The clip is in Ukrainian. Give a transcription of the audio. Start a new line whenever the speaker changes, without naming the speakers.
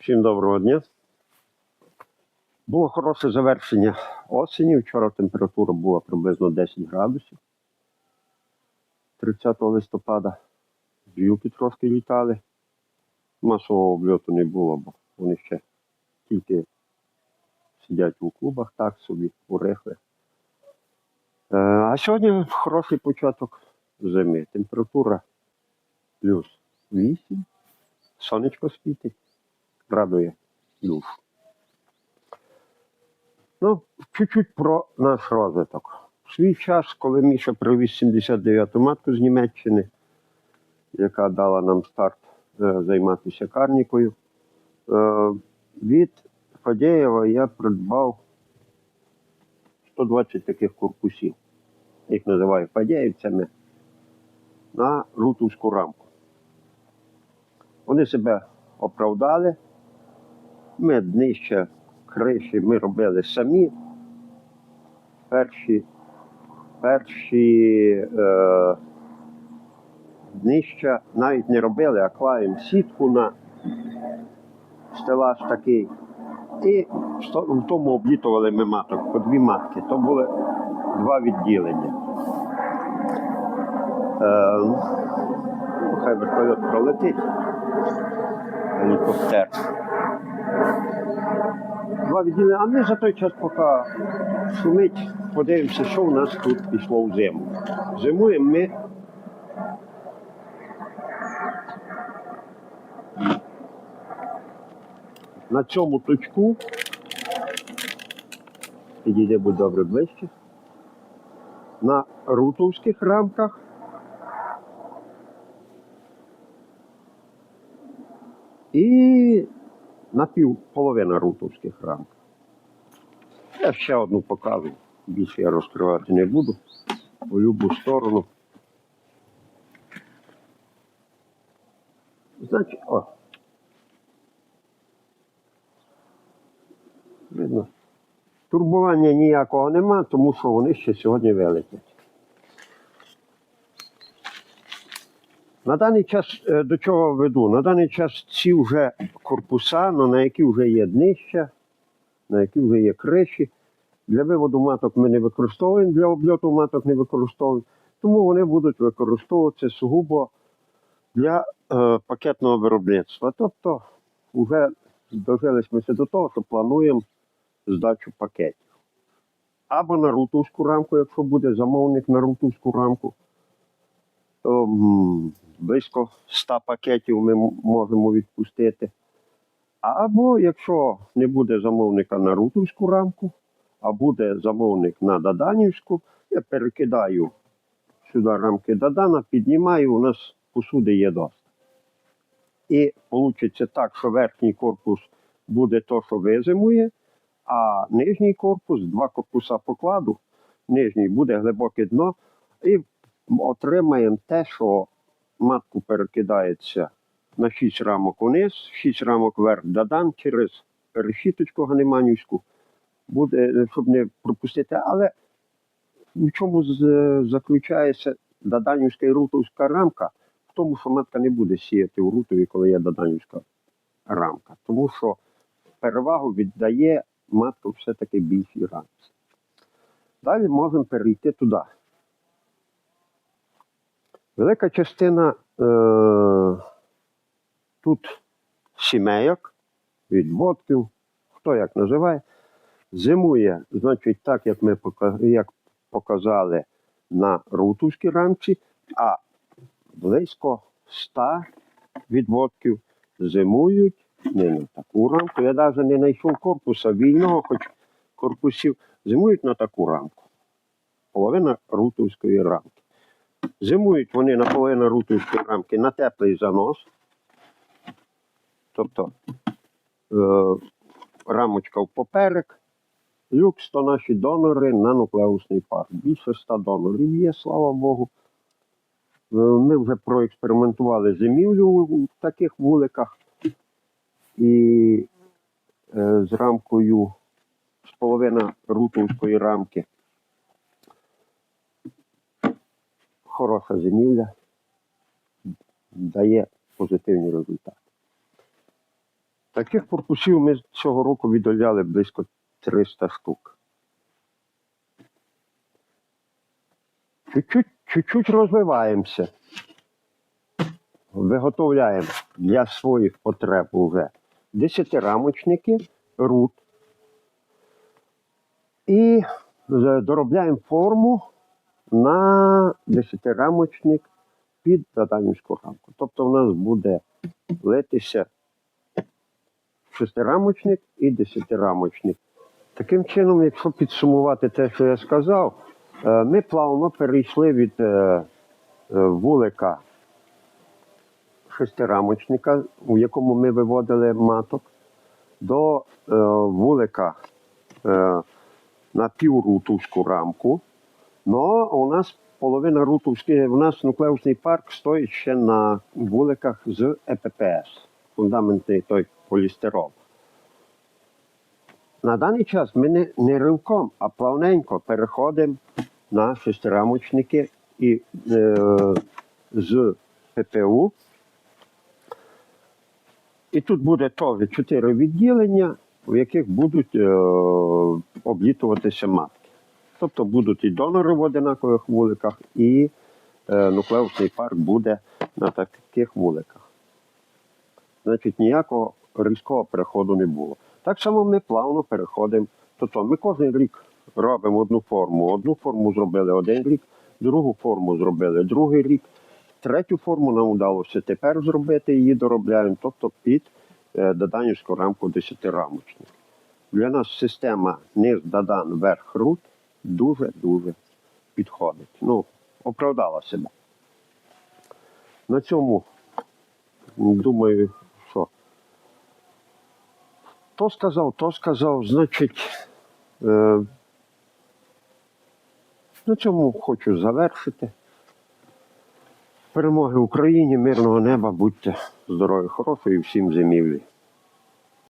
Всім доброго дня. Було хороше завершення осені. Вчора температура була приблизно 10 градусів. 30 листопада бджілки трошки літали. Масового обльоту не було, бо вони ще тільки сидять у клубах так собі, урехли. Е, А сьогодні хороший початок зими. Температура плюс 8, сонечко світить радує душу. Ну, чуть-чуть про наш розвиток. В свій час, коли Міша привіз 79-ту матку з Німеччини, яка дала нам старт е, займатися карнікою, е, від Фадєєва я придбав 120 таких корпусів. Їх називаю фадєївцями на рутовську рамку. Вони себе оправдали. Ми днище криші ми робили самі. Перші, перші е, днища навіть не робили, а клаємо сітку на стелаж такий. І в тому облітували ми маток по дві матки. То були два відділення. Е, ну, хай вертольот пролетить. Гелікоптер. Два відділення, а ми за той час, поки шумить, подивимося, що у нас тут пішло в зиму. Зимуємо ми. На цьому точку. Підійде будь добре ближче. На рутовських рамках. І на пів половина рутовських рамок. Я ще одну показую. Більше я розкривати не буду. У любу сторону. Значить, о. Видно. Турбування ніякого нема, тому що вони ще сьогодні вилетять. На даний час е, до чого веду? На даний час ці вже корпуса, ну, на які вже є днища, на які вже є криші. Для виводу маток ми не використовуємо, для обльоту маток не використовуємо, тому вони будуть використовуватися сугубо для е, пакетного виробництва. Тобто, вже дожились ми до того, що плануємо здачу пакетів. Або на рутовську рамку, якщо буде замовник на рутовську рамку, близько 100 пакетів ми можемо відпустити. Або якщо не буде замовника на рутовську рамку, а буде замовник на Даданівську, я перекидаю сюди рамки Дадана, піднімаю, у нас посуди є доста. І вийде так, що верхній корпус буде то, що визимує, а нижній корпус, два корпуса покладу, нижній буде глибоке дно, і отримаємо те, що матку перекидається на 6 рамок униз, 6 рамок вверх дадан через решіточку ганеманівську, буде, щоб не пропустити. Але в чому заключається даданівська і рутовська рамка? В тому, що матка не буде сіяти у рутові, коли є даданівська рамка. Тому що перевагу віддає матка все-таки більшій рамці. Далі можемо перейти туди. Велика частина е, тут сімейок, відводків, хто як називає, зимує, значить, так, як ми як показали на рутовській рамці, а близько 100 відводків зимують не на таку рамку. Я навіть не знайшов корпуса вільного, хоч корпусів зимують на таку рамку. Половина рутовської рамки. Зимують вони на половину рутовської рамки на теплий занос. Тобто е, рамочка в поперек. Люкс то наші донори на нуклеусний пар. Більше 100 донорів є, слава Богу. Е, Ми вже проекспериментували зимівлю у таких вуликах. І е, з рамкою з половина рутовської рамки. Хороша зимівля дає позитивні результати. Таких корпусів ми цього року віддаляли близько 300 штук. Чуть-чуть, розвиваємося. Виготовляємо для своїх потреб уже десятирамочники, рут. І доробляємо форму на десятирамочник під заданівську рамку. Тобто у нас буде литися шестирамочник і десятирамочник. Таким чином, якщо підсумувати те, що я сказав, е, ми плавно перейшли від е, е, вулика шестирамочника, у якому ми виводили маток, до вулика на піврутовську рамку. Но у нас половина рутовської, у нас нуклеусний парк стоїть ще на вуликах з ЕППС, фундаментний той полістирол. На даний час ми не, не ривком, а плавненько переходимо на шестирамочники і е, з ППУ. І тут буде теж чотири відділення, в яких будуть е, облітуватися матки. Тобто будуть і донори в одинакових вуликах, і е, нуклеусний парк буде на таких вуликах. Значить, ніякого різкого переходу не було. Так само ми плавно переходимо. Тобто ми кожен рік робимо одну форму. Одну форму зробили один рік, другу форму зробили другий рік, третю форму нам вдалося тепер зробити, її доробляємо, тобто під е, доданівську рамку десятирамочник. Для нас система низ дадан верх рут дуже-дуже підходить. Ну, оправдала себе. На цьому, думаю, що. То сказав, то сказав, значить, е, на цьому хочу завершити. Перемоги Україні, мирного неба, будьте здорові, хорошої всім зимівлі.